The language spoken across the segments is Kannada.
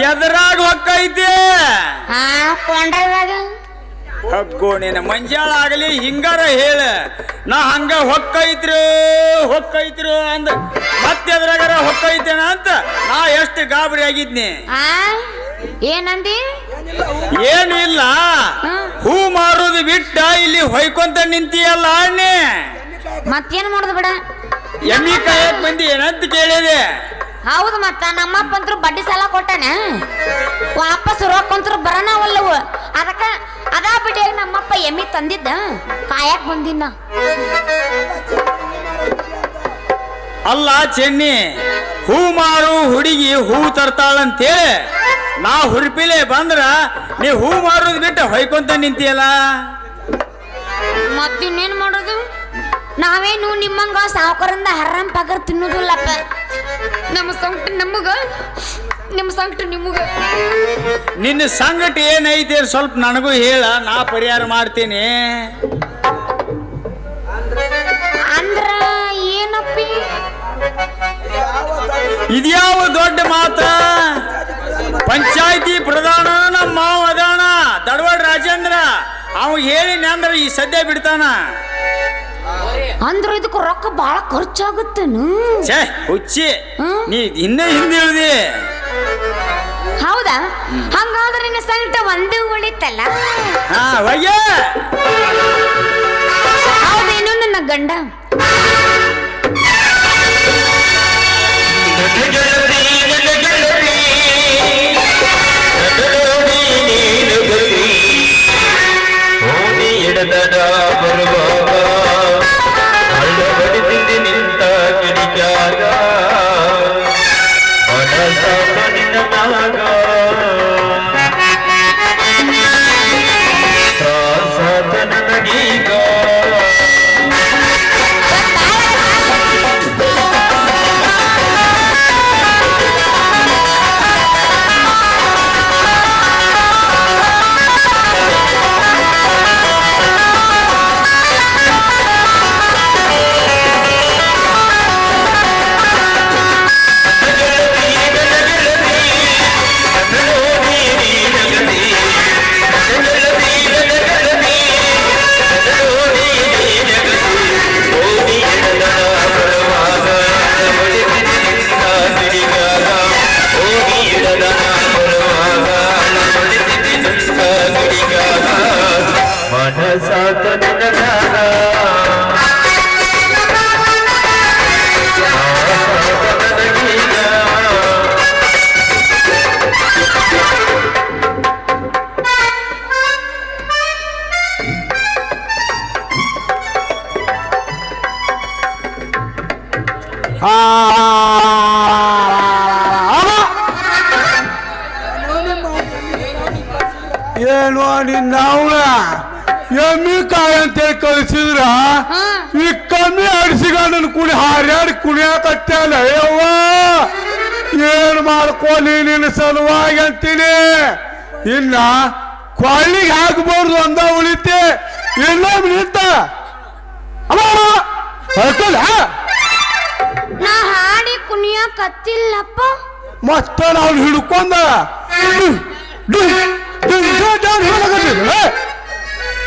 ಎದ್ರಾಗ ಹೊಕ್ಕೈತಿ ಹಾ ಕೊಂಡದಾಗ ಹಗ್ಗೋ ನಿನ್ನ ಮಂಜಾಳ ಆಗಲಿ ಹಿಂಗಾರ ಹೇಳ. ನಾ ಹಂಗ ಹೊಕ್ಕೈತ್ರು ಹೊಕ್ಕೈತ್ರು ಅಂದ. ಮತ್ತೆ ಎದ್ರಾಗಾರ ಹೊಕ್ಕೈತೇನ ಅಂತ ನಾ ಎಷ್ಟು ಗಾಬರಿ ಆಗಿದ್ನಿ. ಆ ಏನಂದಿ? ಏನು ಇಲ್ಲ. ಹೂ ಮಾರೋದು ಬಿಟ್ಟ ಇಲ್ಲಿ ಹೊಯ್ಕೊಂತ ನಿಂತಿಯಲ್ಲ ಅಣ್ಣೆ. ಮತ್ತೇನ್ ಮಾಡುದು ಬಿಡ? ಎಮ್ಮಿ ಕಾಯಕ್ ಬಂದಿ ಏನಂತ ಕೇಳಿದೆ. ಹೌದು ಮತ್ತ ನಮ್ಮಪ್ಪ ಅಂತೂ ಬಡ್ಡಿ ಸಾಲ ಕೊಟ್ಟಾನೆ? ವಾಪಸ್ ರೊಕ್ಕಂತ್ರು ಬರೋಣವಲ್ಲವು ಅದಕ್ಕ ಅದಾ ಬಿಡಿ ನಮ್ಮಪ್ಪ ಎಮ್ಮಿ ತಂದಿದ್ದ. ಕಾಯಕ್ ಬಂದಿನ ಅಲ್ಲ ಚೆನ್ನಿ ಹೂ ಮಾರು ಹುಡುಗಿ ಹೂ ತರ್ತಾಳಂತೇಳಿ ನಾ ಹುರ್ಪಿಲೆ ಬಂದ್ರ ನೀ ಹೂ ಮಾರೋದು ಬಿಟ್ಟು ಹೊಯ್ಕೊಂತ ನಿಂತಿಯಲ್ಲ? ಮತ್ತಿನ್ನೇನ್ ಮಾಡೋದು? ನಾವೇನು ನಿಮ್ಮಂಗ ಸಾವುಕಾರಿಂದ ಹರ್ರಂ ಪಗರ್ ತಿನ್ನುದಿಲ್ಲಪ್ಪ. ನಮ್ಮ ಸಂಕಟ ನಮಗ ನಿಮ್ಮ ಸಂಕಟ ನಿಮಗ. ನಿನ್ನ ಸಂಕಟ ಏನೈತಿ ಸ್ವಲ್ಪ ನನಗೂ ಹೇಳ ನಾ ಪರಿಹಾರ ಮಾಡ್ತೀನಿ. ಅಂದ್ರ ಏನಪ್ಪಿ? ಇದ್ಯಾವ ದೊಡ್ಡ ಮಾತ? ಪಂಚಾಯತಿ ಪ್ರಧಾನ ನಮ್ಮ ಮಾವ ಅದಾನ ದಡವಾಡ ರಾಜೇಂದ್ರ ಅವ್ ಹೇಳಿ ಅಂದ್ರೆ ಈ ಸದ್ಯ ಬಿಡ್ತಾನ. ಅಂದ್ರ ಇದಕ್ಕೆ ರೊಕ್ಕ ಬಹಳ ಖರ್ಚಾಗುತ್ತೇನು? ಛೇ ಹುಚ್ಚಿ? ನೀ ಇನ್ನೇ ಹಿಂದೆ ಇಳ್ದಿ. ಹೌದಾ? ಹಂಗಾದ್ರೆ ನಿನ್ನ ಸಂಕಟ ಒಂದೇ ಉಳಿತಲ್ಲ? ಹಾ ಹೋಗ್ಯ ಹೌದೇನು ನನ್ನ ಗಂಡ. ನಿನ್ನ ಅವಳ ಎಮ್ಮಿ ಕಾಯಿ ಅಂತೇಳಿ ಕಳಿಸಿದ್ರ? ಈ ಕಮ್ಮಿ ಅಡಿಸಿಗಣ್ಣನ ಕುಣಿ ಹಾರ್ಯಾಡಿ ಕುಣಿಯಾಕತ್ತಲ್ಲ ಅಯ್ಯವ್ವ ಏನ್ ಮಾಡ್ಕೊಲಿ ನಿನ್ನ ಸಲುವಾಗಿ ಅಂತೀನಿ? ಇನ್ನ ಕೊಳ್ಳಿಗೆ ಹಾಕ್ಬಾರ್ದು ಅಂದ ಉಳಿತೆ. ಇಲ್ಲ ನಿಂತ. ಅಮ್ಮ ಹೇಳ್ಕೊಲ್ಲ ನಾ ಹಾಡಿ ಕುಣಿಯಕತ್ತಿಲ್ಲಪ್ಪ. ಮತ್ತೆ ನಾವು ಹಿಡ್ಕೊಂಡ?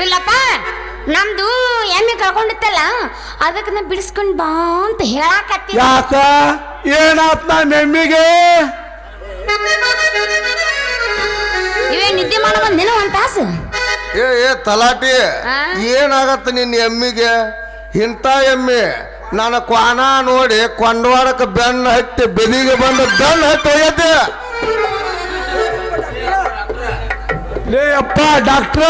ಇಲ್ಲಪ್ಪ ನಮ್ದು ಎಮ್ಮೆ ಕಳ್ಕೊಂಡಿತ್ತಲ್ಲ ಅದಕ್ಕೆ ನಾ ಬಿಡಿಸ್ಕೊಂಡ್ ಬಾ ಅಂತ ಹೇಳಾಕತ್ತಿ ಯಾಕ? ಏನಾತ್ ನಾ ಎಮ್ಮಿಗೆ? ಇವೇ ನಿದ್ದೆ ಮಾಡೋ ಬಂದೇನೋ ಒಂದ್ ತಾಸು. ಏ ಏ ತಲಾಟಿ? ಏನಾಗತ್ತ ನಿನ್ನ ಎಮ್ಮಿಗೆ? ಇಂಥ ಎಮ್ಮಿ ನನ್ನ ಕ್ವಾನ ನೋಡಿ ಕೊಂಡವಾಡಕ್ಕೆ ಬೆನ್ನ ಹತ್ತಿ ಬೆದಿಗೆ ಬಂದು ಬೆನ್ನ ಹತ್ತಿ ಹೋಗೈತೆ ಲೇ ಅಪ್ಪ ಡಾಕ್ಟ್ರ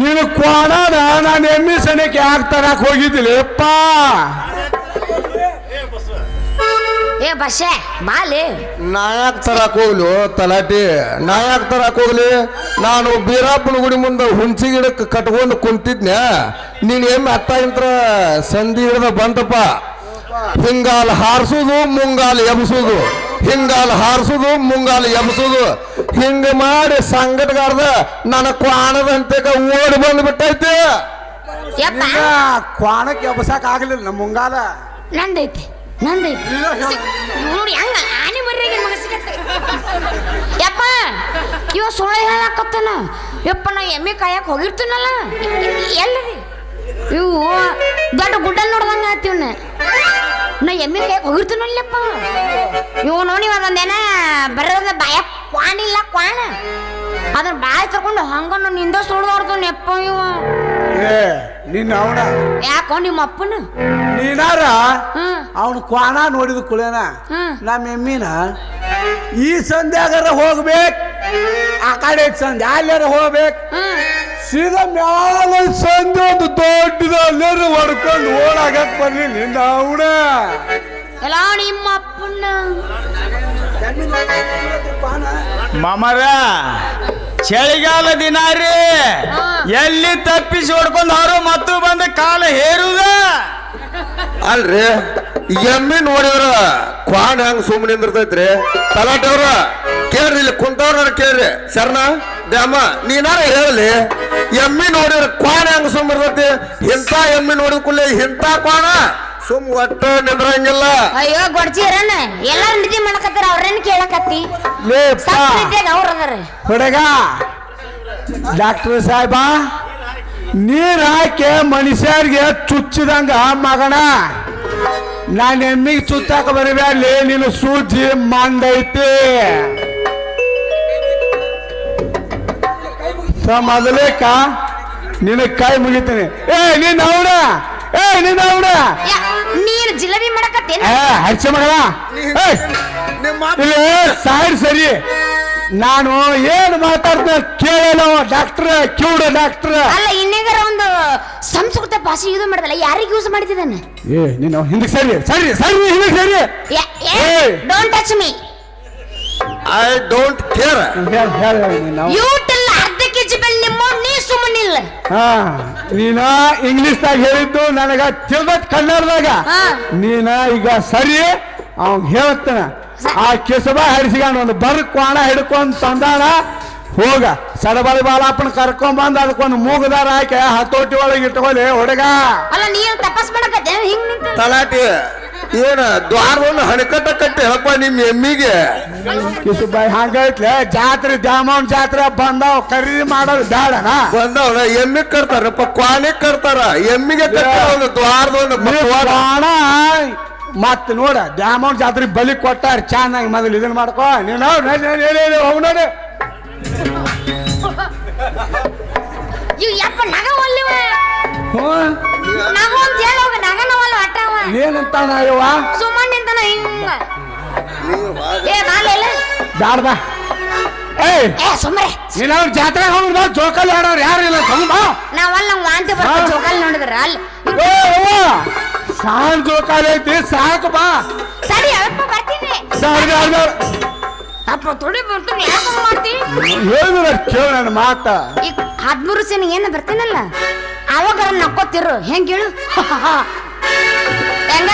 ನೀನು ಕ್ವಾಣದ ನಾನು ಎಮ್ಮಿ ಸನಿಕೆ ಯಾಕೆ ತರಕ್ ಹೋಗಿದ್ದಿಲ್ಲ ಅಪ್ಪ ಏ ಬಸ್ಸೆ ಬಾಲಿ. ನಾ ಯಾಕೆ ತರಕ್ ಹೋಗ್ಲು ತಲಾಟಿ? ನಾ ಯಾಕೆ ತರಕ್ ಹೋಗ್ಲಿ? ನಾನು ಬೀರಪ್ಪನ ಗುಡಿ ಮುಂದೆ ಹುಣಸಿ ಗಿಡಕ್ಕೆ ಕಟ್ಕೊಂಡು ಕುಂತಿದ್ನೆ. ನೀನ್ ಎಮ್ಮೆ ಅತ್ತ ಇಂತ್ರ ಸಂಧಿ ಹಿಡ್ದ ಬಂತಪ್ಪ. ಹಿಂಗಾಲ್ ಹಾರಿಸೋದು ಮುಂಗಾಲ್ ಎಬ್ಸೋದು. ಹಿಂಗಾಲ್ ಹಾರಿಸೋದು ಮುಂಗಾಲ್ ಎಬ್ಸೋದು. ಹಿಂಗ ಮಾಡಿ ಸಂಗಟಗಾರ್ದ ನನ್ನ ಕ್ವಾಣದಂತೆ ಓಡಿ ಬಂದು ಬಿಟ್ಟೈತಿ ಯಪ್ಪ ಕ್ವಾಣಕ್ಕೆ ಎಬ್ಬಸಕ್ ಆಗ್ಲಿಲ್ಲ ನಮ್ಮ ಮುಂಗಾಲ ನಂದೈತಿ ನಂದೈತಿ. ಇಲ್ಲ, ಹೇಳು. ನೋಡಿ ಹಂಗ ಆನೆ ಮರಿ ಯಪ್ಪ ಇವ ಸುಳ್ಳು ಹೇಳಕತ್ತಾನ. ಯಪ್ಪ ನಾ ಎಮ್ಮೆ ಕಾಯಕ್ ಹೋಗಿರ್ತೀನಲ್ಲ. ಎಲ್ಲರಿ? ಇವು ದೊಡ್ಡ ಗುಡ್ಡ ನೋಡ್ದಂಗ ಆತಿವ್ನ ನಾ ಎಮ್ಮೆ ಕಾಯಕ್ ಹೋಗಿರ್ತೀನಲ್ಲಪ್ಪ. ಇವು ನೋಡಿ ಅದೊಂದೇನ ಬರೋದ ಬಾಯ ಕ್ವಾಣಿಲ್ಲ ಕ್ವಾಣ ಅದನ್ನ ಬಾಯಿ ತಗೊಂಡು ಹಂಗನ್ನು ನಿಂದ ಸುಳ್ದಾರ್ದು ನೆಪ್ಪ ಇವ. ಏ ನಿನ್ನ ಅವನ. ಯಾಕೋ ನಿಮ್ಮ ಅಪ್ಪನ? ನೀನಾರ? ಹ್ಮ್. ಅವನು ಕ್ವಾಣ ನೋಡಿದ ಕುಳೇನ? ಹ್ಮ್. ನಮ್ಮ ಎಮ್ಮಿನ? ಈ ಸಂಧ್ಯಾಗಾರ ಹೋಗ್ಬೇಕು. ಆ ಕಡೆ ಸಂಧ್ಯಾ ಅಲ್ಲಾರ ಹೋಗ್ಬೇಕು. ಹ್ಮ್. ಸೀದಾ ಮ್ಯಾಲ ಸಂಧಿ ಒಂದು ದೊಡ್ಡದ ಅಲ್ಲಾರ ಹೊಡ್ಕೊಂಡು ಓಡಾಗಕ್ ಬರ್ಲಿ ನಿನ್ನ ಅವನ. ಎಲ್ಲ ನಿಮ್ಮ ಅಪ್ಪನ. ಮಾಮರ, ಚಳಿಗಾಲ ದಿನ ರೀ. ಎಲ್ಲಿ ತಪ್ಪಿಸಿ ಹೊಡ್ಕೊಂಡು ಅವರು ಮತ್ತು ಬಂದ ಕಾಲ ಹೇರುದ? ಅಲ್ರಿ, ಎಮ್ಮಿ ನೋಡಿದ್ರ ಕ್ವಾನ್ ಹೆಂಗ್ ಸುಮ್ಮನೆ ನಿಂದಿರ್ತೈತ್ರಿ. ತಲಾಟವ್ರ, ಕೇಳ್ರಿ ಇಲ್ಲಿ ಕುಂತವ್ರ ಕೇಳ್ರಿ. ಶರಣ, ದ್ಯಾಮ, ನೀನಾರ ಹೇಳಲಿ. ಎಮ್ಮಿ ನೋಡಿದ್ರ ಕ್ವಾನ್ ಹೆಂಗ್ ಸುಮ್ಮನೆ ಇರ್ತೈತಿ? ಇಂಥ ಎಮ್ಮಿ ನೋಡಿದ ಕೂಡಲೇ ಇಂಥ ಕ್ವಾಣ ಸುಮ್ ಒಟ್ಟ ನಿಂದ್ರಂಗಿಲ್ಲ. ಅಯ್ಯೋ ಗೊಡ್ಚಿರಣ್ಣ ಎಲ್ಲಾರು ನಿಧಿ ಮಾಡಕತ್ತಾರ? ಅವ್ರೇನ್ ಕೇಳಕತ್ತಿ? ಅವ್ರ ಅದಾರ. ಹುಡುಗ ಡಾಕ್ಟರ್ ಸಾಹೇಬ ನೀರ್ ಹಾಕಿ ಮನುಷ್ಯರಿಗೆ ಚುಚ್ಚಿದಂಗ ಮಗಣ ನಾನು ಎಮ್ಮಿಗೆ ಚುಚ್ಚಾಕ ಬರಬೇಡಿ ನಿನ್ನ ಸೂಜಿ ಮಂಡೈತಿ ಸ ಮೊದಲೇಕ ನಿನ್ನ ಕೈ ಮುಗಿತೀನಿ. ಏ ನೀನ್ ಅವಡ ಏ ನೀನ್ ಅವಡ ಯಾ, ಜಿಲವಿ ಜಿಲೇಬಿ ಮಾಡಕತ್ತೇನ. ಏ ಹರ್ಷ ಏ ನಿಮ್ಮ ಇಲ್ಲಿ ಸೈಡ್ ಸರಿ. ನಾನು ಏನು ಮಾತಾಡ್ತ ಕೇಳಲ್ಲ ಡಾಕ್ಟ್ರ ಕಿವುಡ ಡಾಕ್ಟರ್ ಅಲ್ಲ ಇನ್ನೇಗಾರ ಒಂದು ಸಂಸ್ಕೃತ ಭಾಷೆ ಯೂಸ್ ಮಾಡಿದಲ್ಲ ಯಾರಿಗೆ ಯೂಸ್ ಮಾಡಿದ್ದಾನ ಏ ನೀನು ಹಿಂದಕ್ಕೆ ಸರಿ ಸರಿ ಸರಿ ಹಿಂದಕ್ಕೆ ಸರಿ. ಏಯ್. Don't touch me I don't care ಹೇಳ ಹೇಳ ನೀನು ಯೂ ಸುಮ್ಮನಿಲ್ಲ ಹಾ ನೀನ ಇಂಗ್ಲಿಷ್ದಾಗ ಹೇಳಿದ್ದು ನನಗ ತಿಳ್ದತ್ ಕನ್ನಡದಾಗ. ಹಾ. ನೀನ ಈಗ ಸರಿ ಅವ್ನ್ ಹೇಳ್ತಾನ. ಆ ಕೆಸಬ ಹರಿಸಿಗಾಣ ಒಂದು ಬರ್ ಕ್ವಾಣ ಹಿಡ್ಕೊಂಡ್ ತಂದಾಣ ಹೋಗ. ಸಡಬಳಿ ಬಾಲಪ್ಪನ ಕರ್ಕೊಂಡ್ ಬಂದ್ ಅದಕ್ಕೊಂದು ಮೂಗದಾರ ಹಾಕಿ ಹತೋಟಿ ಒಳಗೆ ಇಟ್ಕೊಳ್ಳಿ ಹುಡುಗ. ಅಲ್ಲ ನೀನು ತಪಸ್ ಮಾಡಕತ್ತೆ ಹಿಂಗ್ ನಿಂತ ತಲಾಟಿ. ಏನ ದ್ವಾರವನ್ನು ಹಣಕಟ್ಟ ಕಟ್ಟಿ ಹೇಳಪ್ಪ ನಿಮ್ ಎಮ್ಮಿಗೆ. ಕಿಸುಬಾಯಿ ಹಂಗೈತ್ಲೆ? ಜಾತ್ರೆ ದ್ಯಾಮವ್ನ ಜಾತ್ರೆ ಬಂದಾವ್ ಖರೀದಿ ಮಾಡೋದು ಬೇಡ ಬಂದವನ ಎಮ್ಮಿ ಕಟ್ತಾರಪ್ಪ ಕ್ವಾಲಿ ಕಟ್ತಾರ. ಎಮ್ಮಿಗೆ ಕಟ್ಟ ಒಂದು ದ್ವಾರದೊಂದು ಪ್ರಾಣ ಮತ್ ನೋಡ ದ್ಯಾಮವ್ನ ಜಾತ್ರೆ ಬಲಿ ಕೊಟ್ಟಾರ ಚೆನ್ನಾಗಿ ಮೊದಲು ಇದನ್ನ ಮಾಡ್ಕೋ. ನೀನು ಹೋಗ್ ನೋಡಿ. ನಗ ಒಲ್ಲಿವ ಹ್ಞೂ ಅಟ್ಟವ ಏನಂತಾನ ಸುಮ್ಮನೆ ನಿಂತನ ಹಿಂಗ ಏ ಬ್ಯಾಡ ಬಾ ಏಯ್! ಏ ಜಾತ್ರೆ ಹೋಗ್ಬಾ ಜೋಕಲ್ ಆಡೋರು ಯಾರು ಇಲ್ಲ ನಾವಲ್ಲ ನಂಗೆ ವಾಂತಿ. ಜೋಕಾಲಿ ನೋಡಿದ್ರ ಅಲ್ಲಿ ಏ ಅವ್ವ, ಸಾಕ್ ಜೋಕಾಲ್ ಐತಿ ಸಾಕು ಬಾ. ಸರಿ ಅವಪ್ಪ ಬರ್ತೀನಿ. ಬ್ಯಾಡ ಬ್ಯಾಡ ಬ್ಯಾಡ. ಅಪ್ಪ ತುಡಿ ಬರ್ತೀನಿ ಯಾಕೆ ಮಾಡ್ತಿ? ಹೇಳಿದ್ರ ಕೇಳ ನನ್ನ ಮಾತ. ಈಗ ಹದ್ಮೂರು ಸೆನ ಏನು ಬರ್ತೀನಲ್ಲ? ಅವಾಗ ನಕ್ಕೋತಿರು ಹೆಂಗ್ ಹೇಳು? ಹೆಂಗ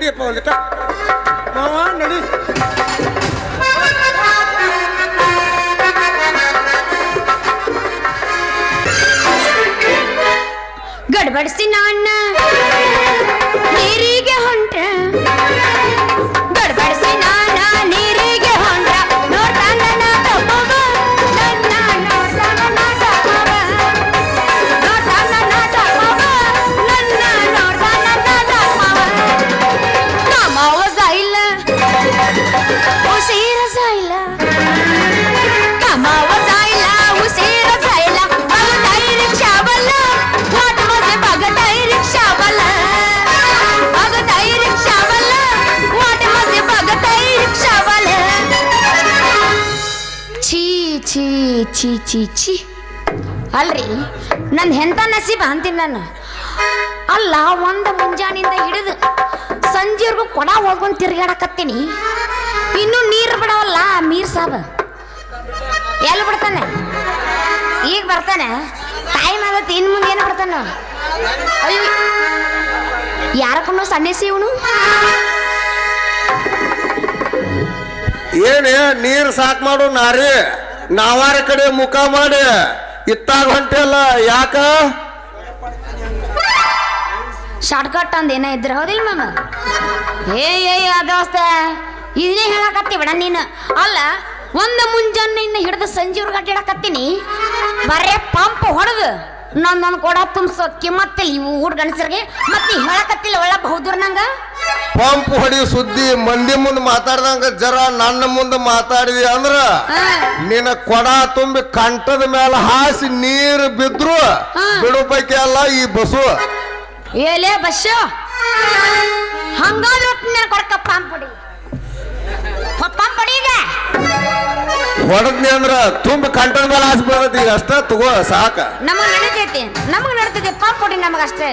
நடி இப்போ வந்துட்டா மாமா நடி. ಛೀ ಅಲ್ರಿ ನನ್ನ ಹೆಂತ ನಸೀಬ ಅಂತೀನಿ ನಾನು. ಅಲ್ಲ, ಒಂದು ಮುಂಜಾನಿಂದ ಹಿಡಿದು ಸಂಜೆವರೆಗೂ ಕೊಡ ಹೋಗ್ಕೊಂಡು ತಿರ್ಗಾಡಕತ್ತೀನಿ. ಇನ್ನೂ ನೀರು ಬಿಡವಲ್ಲ ಮೀರ್ ಸಾಬ. ಎಲ್ಲಿ ಬಿಡ್ತಾನೆ? ಈಗ ಬರ್ತಾನೆ? ಟೈಮ್ ಆಗತ್ತೆ ಇನ್ನು ಮುಂದೆ ಏನು ಬರ್ತಾನ ಯಾರಕ್ಕೂ ಸನ್ನಿಸಿ ಇವನು? ಏನೇ, ನೀರು ಸಾಕ್ ಮಾಡು ನಾರಿ. ನಾವಾರ ಕಡೆ ಮುಖ ಮಾಡಿ ಇತ್ತಾಗ ಹೊಂಟೆಲ್ಲ ಯಾಕ? ಶಾರ್ಟ್ಕಟ್ ಅಂದ ಏನ ಇದ್ರ? ಹೌದಿಲ್ಲ ಮಾಮ. ಏಯ್ ಏ ದೋಸ್ತ ಇದನ್ನೇ ಹೇಳಕತ್ತಿ ಬಿಡ ನೀನು. ಅಲ್ಲ, ಒಂದು ಮುಂಜಾನೆಯಿಂದ ಹಿಡಿದು ಸಂಜೆವ್ರಿಗೆ ಅಡ್ಡಾಡಕತ್ತೀನಿ ಬರೇ ಪಂಪ್ ಹೊಡೆದು. ನನ್ನ ನನ್ನ ಕೊಡ ತುಂಬಿಸೋ ಕಿಮ್ಮತ್ತಿಲ್ಲ ಇವು ಊರ್ ಗಣಸರಿಗೆ ಮತ್ತೆ ಹೇಳಕತ್ತಿಲ್ಲ ಒಳ್ಳೆ ಬಹುದೂರ್ ನಂಗ? ಪಂಪ್ ಹೊಡಿ ಸುದ್ದಿ ಮಂದಿ ಮುಂದೆ ಮಾತಾಡ್ದಂಗ ಜರ ನನ್ನ ಮುಂದೆ ಮಾತಾಡಿದಿ ಅಂದ್ರ. ನಿನ್ನ ಕೊಡ ತುಂಬಿ ಕಂಠದ ಮೇಲೆ ಹಾಸಿ ನೀರು ಬಿದ್ರು. ಬಿಡು ಪೈಕಿ ಅಲ್ಲ ಈ ಬಸ್ಸು ಏಲೇ ಬಸ್ಸು. ಹಂಗಾದ್ರೆ ಕೊಡಕ ಪಂಪ್ ಹೊಡಿ ಹೊಡೆದ್ನಿ ಅಂದ್ರ ತುಂಬ ಕಂಟನ್ ಮೇಲೆ ಹಾಸಿ ಈಗ ಅಷ್ಟ ತಗೋ ಸಾಕ. ನಮಗ್ ನಡೀತೈತಿ. ನಮಗ್ ನಡೀತೈತಿ ಪಂಪ್ ನಮಗ ನಮಗಷ್ಟೇ.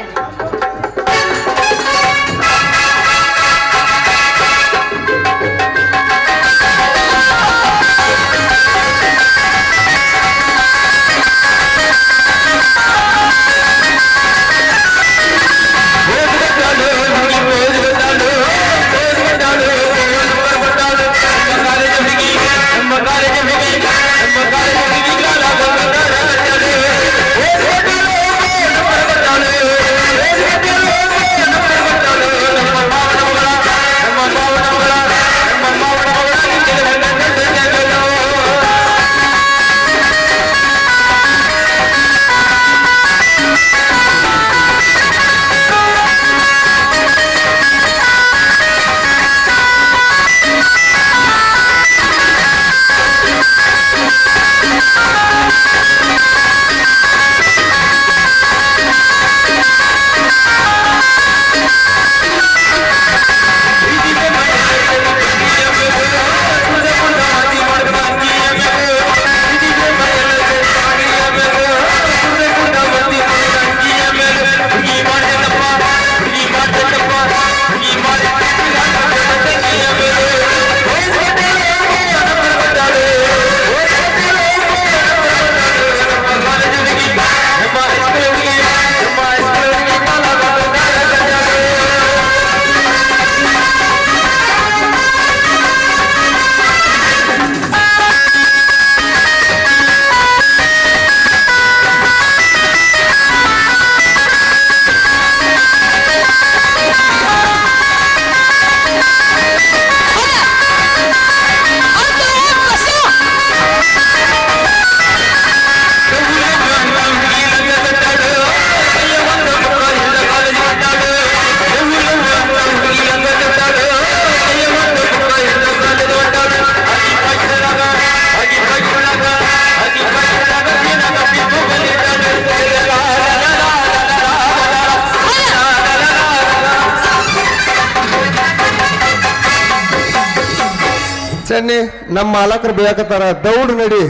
ಚೆನ್ನಿ ನಮ್ಮ ಮಾಲಕರು ಬೇಕತ್ತಾರ ದೌಡ್ ನಡಿ.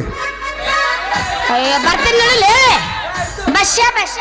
ಬರ್ತೀನಿ ನೋಡಲೇ. ಬಸ್ಸ ಬಸ್ಸ.